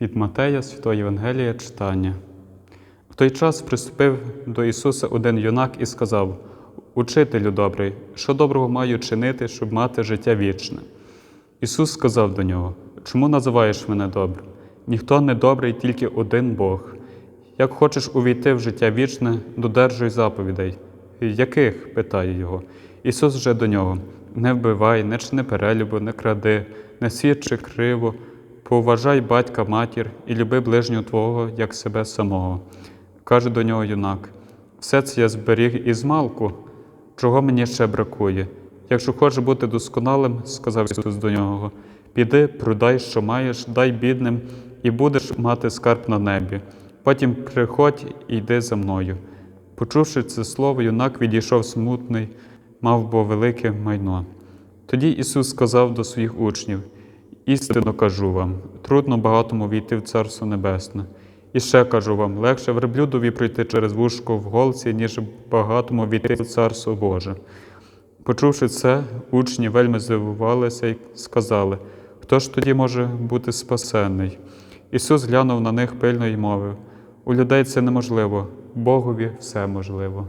Від Матея Святої Євангелія читання. В той час приступив до Ісуса один юнак і сказав: Учителю добрий, що доброго маю чинити, щоб мати життя вічне? Ісус сказав до нього: Чому називаєш мене добрим? Ніхто не добрий, тільки один Бог. Як хочеш увійти в життя вічне, додержуй заповідей. Яких? питає його. Ісус вже до нього: Не вбивай, не чини перелюбу, не кради, не свідчи криво, поважай батька, матір і люби ближнього твого, як себе самого. Каже до нього юнак: все це я зберіг із малку, чого мені ще бракує. Якщо хочеш бути досконалим, сказав Ісус до нього, піди, продай, що маєш, дай бідним, і будеш мати скарб на небі. Потім приходь і йди за мною. Почувши це слово, юнак відійшов смутний, мав бо велике майно. Тоді Ісус сказав до своїх учнів: Істинно кажу вам, трудно багатому війти в Царство Небесне. І ще кажу вам, легше верблюдові пройти через вушко в голці, ніж багатому війти в Царство Боже. Почувши це, учні вельми здивувалися і сказали, хто ж тоді може бути спасенний? Ісус глянув на них пильно і мовив: у людей це неможливо, Богові все можливо.